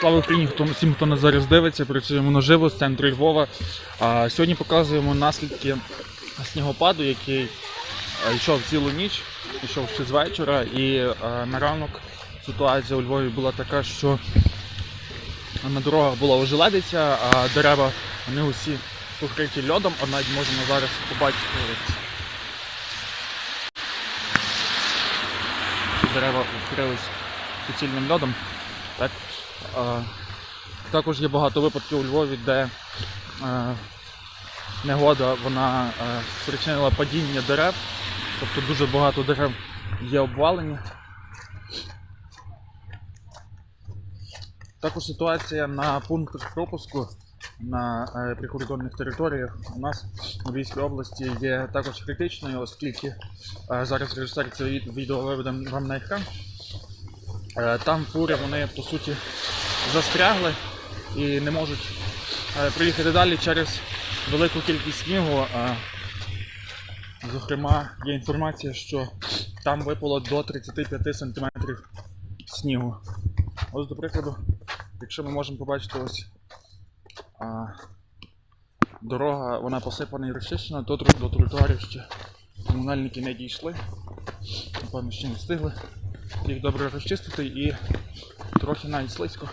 Слава Україні! Всім, хто нас зараз дивиться, працюємо наживо з центру Львова. А, сьогодні показуємо наслідки снігопаду, який йшов цілу ніч, йшов ще з вечора, і а, на ранок ситуація у Львові була така, що на дорогах була ожеледиця, а дерева вони усі покриті льодом, а навіть можемо зараз побачити. ось ці дерева вкрились суцільним льодом. Так? А, також є багато випадків у Львові, де е, негода вона е, спричинила падіння дерев, тобто дуже багато дерев є обвалені. Також ситуація на пунктах пропуску на е, прикордонних територіях у нас у Львівській області є також критичною, оскільки е, зараз режисер цього відео виведе вам на екран. Е, Там фури вони по суті застрягли і не можуть проїхати далі через велику кількість снігу. Зокрема, є інформація, що там випало до 35 см снігу. Ось, до прикладу, якщо ми можемо побачити ось а, дорога, вона посипана і розчищена, тру- до тротуарів ще комунальники не дійшли. Напевно, ще не встигли їх добре розчистити і трохи навіть слизько.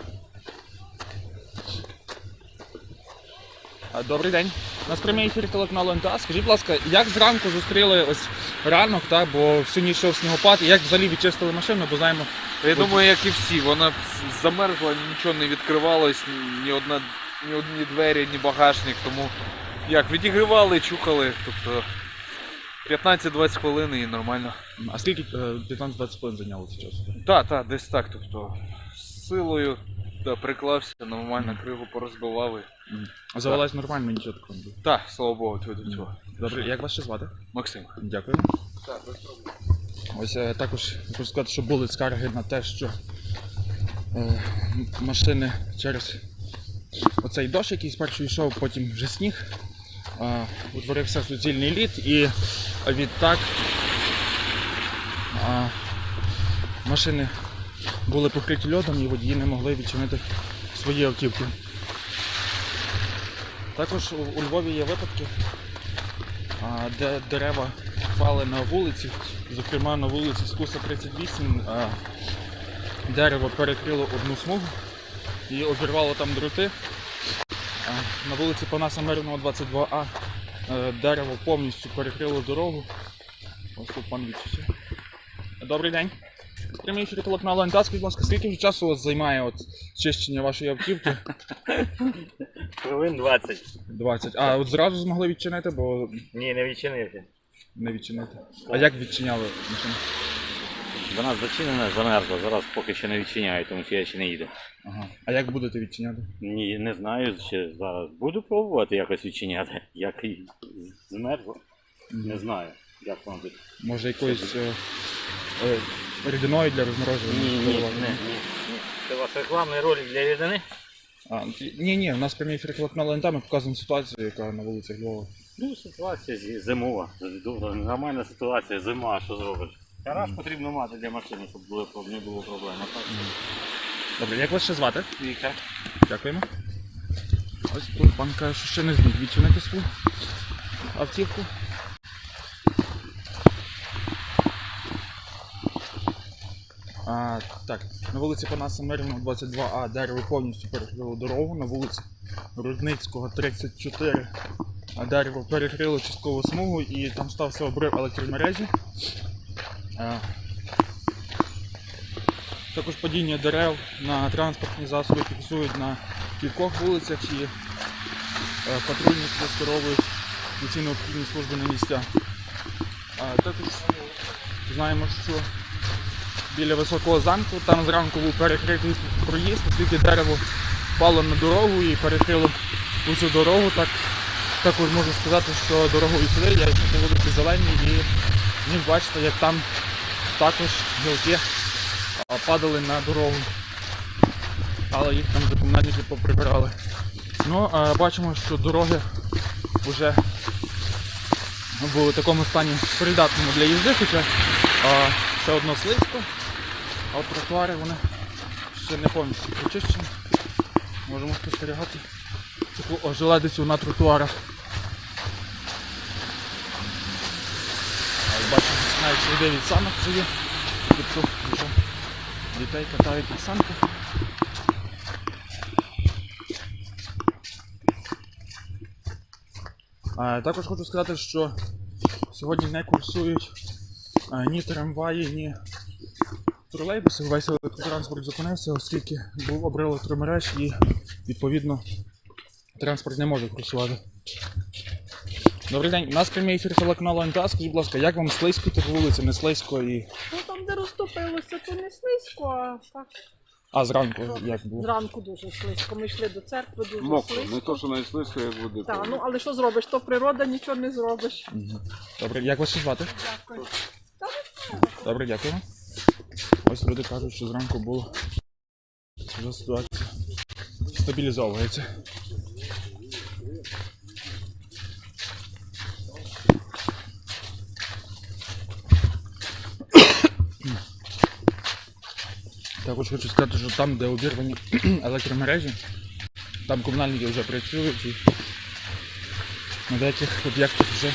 Добрий день. Нас прямий ефір телеканалу НТА. Скажіть, будь ласка, як зранку зустріли ось ранок, так, бо всю ніч йшов снігопад, і як взагалі відчистили машину, бо знаємо, Я думаю, як і всі, вона замерзла, нічого не відкривалось, ні одна, ні одні двері, ні багажник, тому як відігрівали, чухали, тобто 15-20 хвилин і нормально. а скільки е, 15-20 хвилин зайняло цей час? Так, так, десь так, тобто з силою да, приклався, нормально кригу порозбивали. А завелась нормально, нічого такого не було. Так, слава Богу, до до цього. Добре, як вас ще звати? Максим. Дякую. Так, без проблем. Ось е, також хочу сказати, що були скарги на те, що е, м- машини через оцей дощ, який спершу йшов, потім вже сніг, утворився суцільний лід і відтак машини були покриті льодом і водії не могли відчинити свої автівки. Також у, Львові є випадки, де дерева впали на вулиці, зокрема на вулиці Стуса 38 а, дерево перекрило одну смугу і обірвало там дроти. На вулиці Панаса Мирного 22А е, дерево повністю перекрило дорогу. Ось тут пан відчуття. Добрий день. Прямий ефір телеканалу НТА, скажіть, будь ласка, скільки вже часу у вас займає от чищення вашої автівки? Хвилин 20. 20. А от зразу змогли відчинити, бо Ні, не відчинився. не відчинити. А як відчиняли машину? Вона зачинена, замерзла. Зараз поки що не відчиняю, тому що я ще не їду. Ага. А як будете відчиняти? Ні, не знаю, ще зараз буду пробувати якось відчиняти. Як і змерзло, не знаю, як воно буде. Може якоюсь е, е, рідиною для розморожування? Ні, ні, ні, ні. Це ваш рекламний ролик для рідини? А, ні, ні, у нас прямий ефір телеканалу НТ, ми показуємо ситуацію, яка на вулицях Львова. Ну, ситуація зимова. Нормальна ситуація, зима, що зробиш? Гараж потрібно мати для машини, щоб було, не було проблем. А так, Добре, як вас ще звати? Віка. Дякуємо. Ось тут пан каже, що ще не зміг відчинити свою автівку. А, так, на вулиці Панаса Мирного 22А дерево повністю перекрило дорогу. На вулиці Рудницького 34 а дерево перекрило часткову смугу і там стався обрив електромережі. Також падіння дерев на транспортні засоби фіксують на кількох вулицях і е, патрульні скеровують ці необхідні служби на місця. Також знаємо, що біля високого замку там зранку був перекритий проїзд, оскільки дерево впало на дорогу і перекрило усю дорогу. Так, також можу сказати, що дорогою сюди я вулиці Зеленій і міг бачити, як там також гілки падали на дорогу. Але їх там комунальники поприбирали. Ну, бачимо, що дороги вже були в такому стані придатному для їзди, хоча а, ще одно слизько, а от тротуари вони ще не повністю прочищені. Можемо спостерігати таку ожеледицю на тротуарах. Бачимо, навіть сліди від санок вже є. Тобто вже дітей катають на санках. Також хочу сказати, що сьогодні не курсують ні трамваї, ні тролейбуси. Весь електротранспорт зупинився, оскільки був обрив електромереж і відповідно транспорт не може курсувати. Добрий день, у нас прямий ефір телеканалу НТА. Скажіть, будь ласка, як вам слизько по вулиці, не слизько і. Ну там, де розтопилося, то не слизько, а так А зранку як було? зранку дуже слизько. Ми йшли до церкви дуже Мокро, слизько. не то, що навіть слизько, як води. Так, ну але що зробиш? То природа нічого не зробиш. Мгм. Добре, як вас ще звати? Дякую. Добре, дякую. Ось люди кажуть, що зранку було. Вже ситуація стабілізовується. Також хочу сказати, що там, де обірвані електромережі, там комунальники вже працюють і на деяких об'єктах вже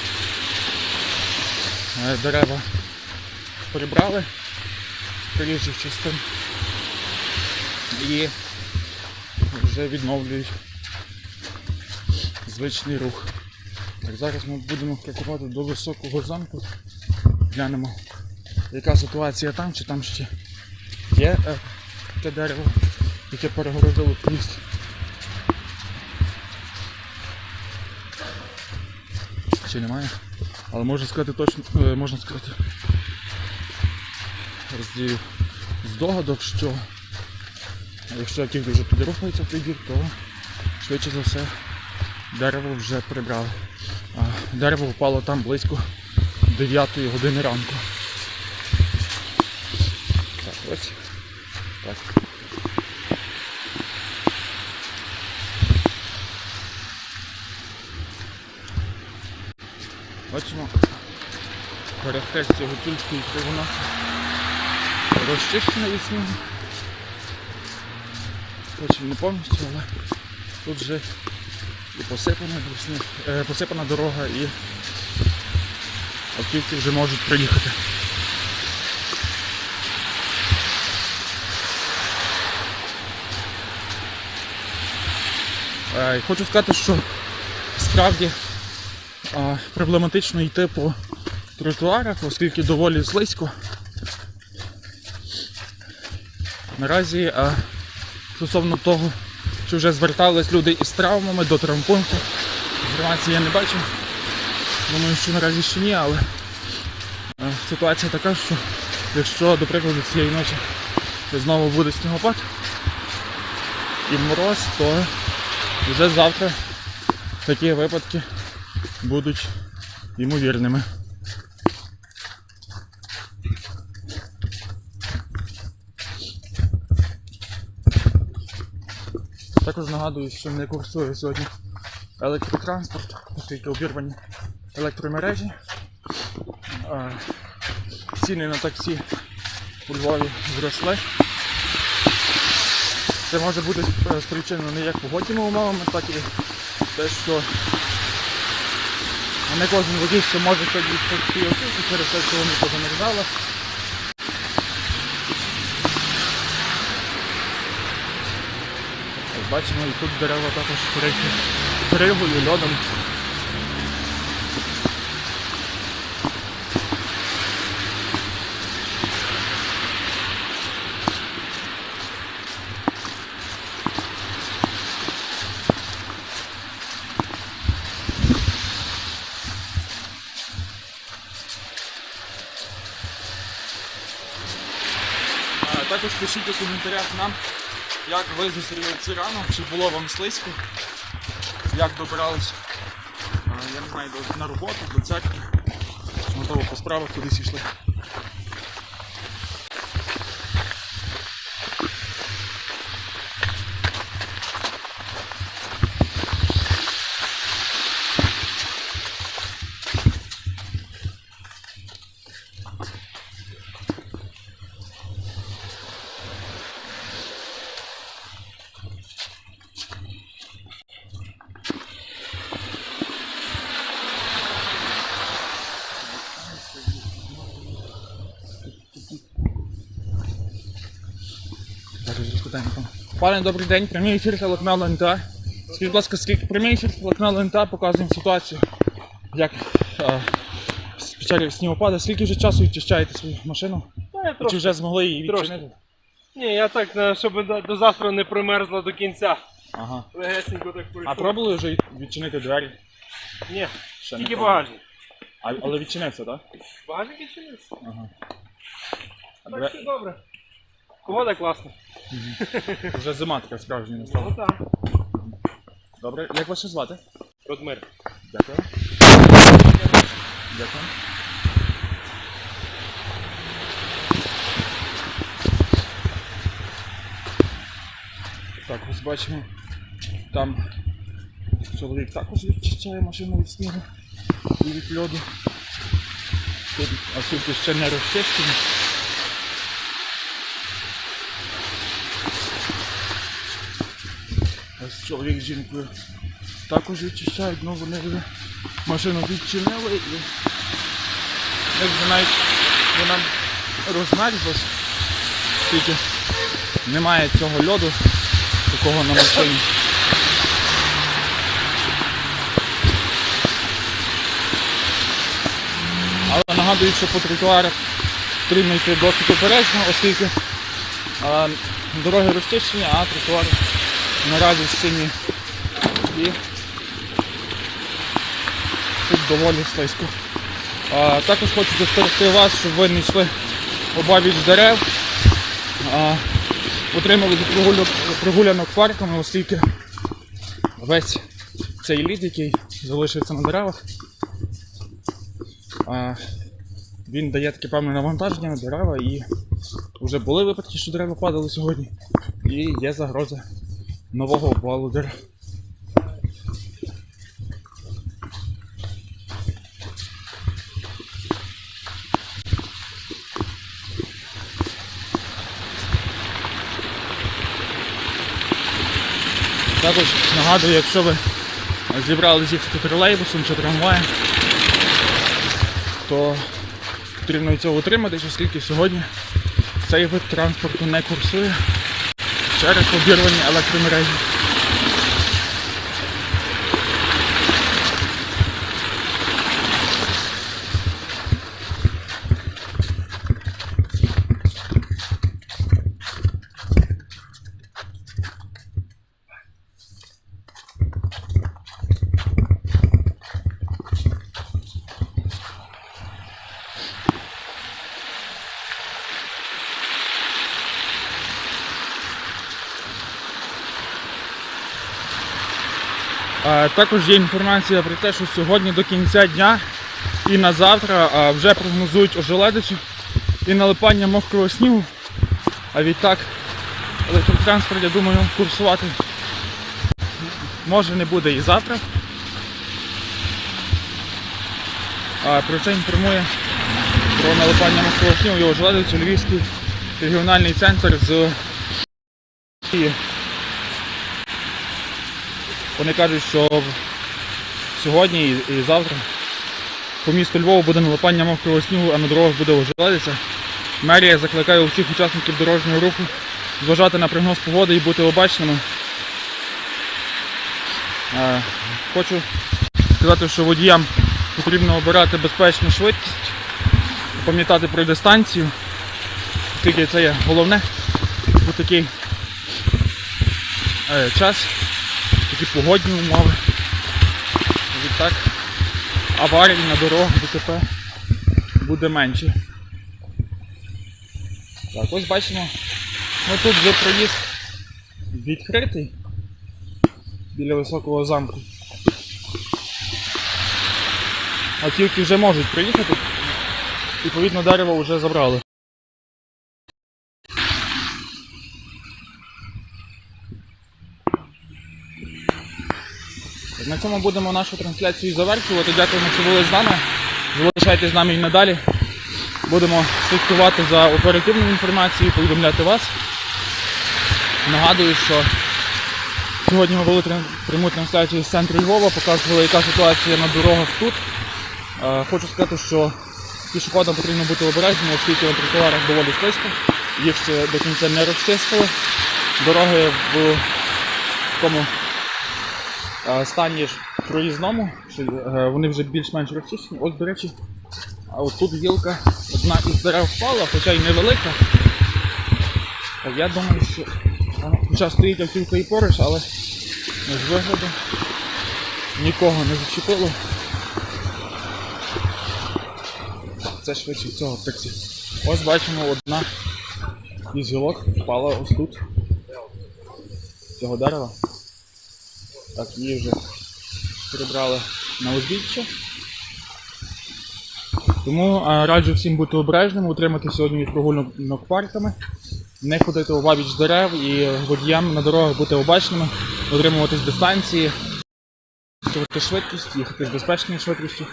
е, дерева прибрали з проїжджих частин і вже відновлюють звичний рух. Так, зараз ми будемо крокувати до високого замку. Глянемо, яка ситуація там, чи там ще є е, таке дерево, яке перегородило міст. Чи немає? Але можна сказати точно, е, можна сказати роздію здогадок, що якщо яких дуже туди рухається в той бік, то швидше за все дерево вже прибрали. Дерево впало там близько 9 години ранку. Так, ось. Так. Бачимо перехрестя Гуцульської кривоноси розчищене від снігу. Хоч не повністю, але тут вже і посипана, е, посипана дорога і автівки вже можуть приїхати. Хочу сказати, що справді проблематично йти по тротуарах, оскільки доволі слизько. Наразі стосовно того, що вже звертались люди із травмами до травмпункту, інформації я не бачу. Думаю, що наразі ще ні, але ситуація така, що якщо, до прикладу, цієї ночі знову буде снігопад і мороз, то вже завтра такі випадки будуть ймовірними. Також нагадую, що не курсує сьогодні електротранспорт, оскільки обірвані електромережі. Ціни на таксі у Львові зросли. Це може бути е, спричинено не як погодніми умовами, так і те, що не кожен водій, що може сьогодні свої через те, що вони позамерзали. Бачимо, і тут дерева також перегою льодом. Пишіть у коментарях нам, як ви зустріли ці ранок, чи було вам слизько, як добирались, я не знаю, на роботу, до церкви, можливо по справах кудись йшли. Швиденько. Пане, добрий день, прямий ефір телеканалу НТА. Скажіть, будь ласка, скільки прямий ефір телеканалу НТА показуємо ситуацію, як е, під час снігопаду, скільки вже часу відчищаєте свою машину? Та я Чи трошки. вже змогли її Трошки. відчинити? Ні, я так, е, щоб до, до завтра не примерзла до кінця. Ага. Легесенько так А пройшов. пробували вже відчинити двері? Ні, Ще тільки пробували. багажник. А, але відчинився, так? Багажник відчинився. Ага. А Так две- все добре. Погода класна. Вже зима така справжня настала. Ну так. Добре, як вас ще звати? Родмир. Дякую. Дякую. Так, ось бачимо, там чоловік також відчищає машину від снігу і від льоду. Тут, оскільки ще не розчищені. Ось чоловік з жінкою також відчищають, ну вони вже машину відчинили і як навіть вона розмерзлась, тільки немає цього льоду такого на машині. Але нагадую, що по тротуарах потрібно йти досить обережно, оскільки дороги розчищені, а тротуари наразі ще ні. І тут доволі слизько. А, також хочу застерегти вас, щоб ви не йшли обабіч дерев, а, прогулянок, прогулянок парками, оскільки весь цей лід, який залишився на деревах, а, він дає таке певне навантаження на дерева і вже були випадки, що дерева падали сьогодні, і є загроза нового обвалу. Також нагадую, якщо ви зібралися їхати тролейбусом чи трамваєм, то потрібно цього утриматись, оскільки сьогодні цей вид транспорту не курсує через обірвані електромережі. Також є інформація про те, що сьогодні до кінця дня і на завтра вже прогнозують ожеледицю і налипання мокрого снігу. А відтак електротранспорт, я думаю, курсувати може не буде і завтра. А, про це інформує про налипання мокрого снігу і ожеледицю Львівський регіональний центр з. Вони кажуть, що сьогодні і, завтра по місту Львову буде налипання мокрого снігу, а на дорогах буде ожеледиця. Мерія закликає усіх учасників дорожнього руху зважати на прогноз погоди і бути обачними. Е, Хочу сказати, що водіям потрібно обирати безпечну швидкість, пам'ятати про дистанцію, оскільки це є головне у такий е, час такі погодні умови. Відтак аварій на дорогах ДТП буде менше. Так, ось бачимо, ну тут вже проїзд відкритий біля високого замку. Автівки вже можуть приїхати, відповідно дерево вже забрали. Цьому будемо нашу трансляцію завершувати. Дякуємо, що були з нами. Залишайтесь з нами і надалі. Будемо слідкувати за оперативною інформацією, повідомляти вас. Нагадую, що сьогодні ми тран- пряму трансляцію з центру Львова, показували, яка ситуація на дорогах тут. Е, Хочу сказати, що пішоходам потрібно бути обережними, оскільки на тротуарах доволі слизько. Їх ще до кінця не розчистили. дороги в такому стані ж проїзному, е, вони вже більш-менш розчищені. Ось, до речі, тут гілка одна із дерев впала, хоча й невелика. Я думаю, що вона хоча стоїть автівка і поруч, але з вигляду нікого не зачепило. Це швидше цього таксі. Ось бачимо одна із гілок впала ось тут. Цього дерева. Так, її вже прибрали на узбіччя. Тому а, раджу всім бути обережними, утримати сьогодні від прогулянок парками, не ходити у бабіч дерев і водіям на дорогах бути обачними, утримуватись дистанції, швидкість, їхати з безпечною швидкістю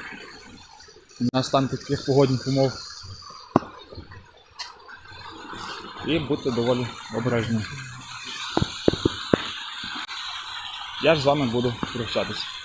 на стан таких погодних умов. І бути доволі обережними. Я ж з вами буду прощатися.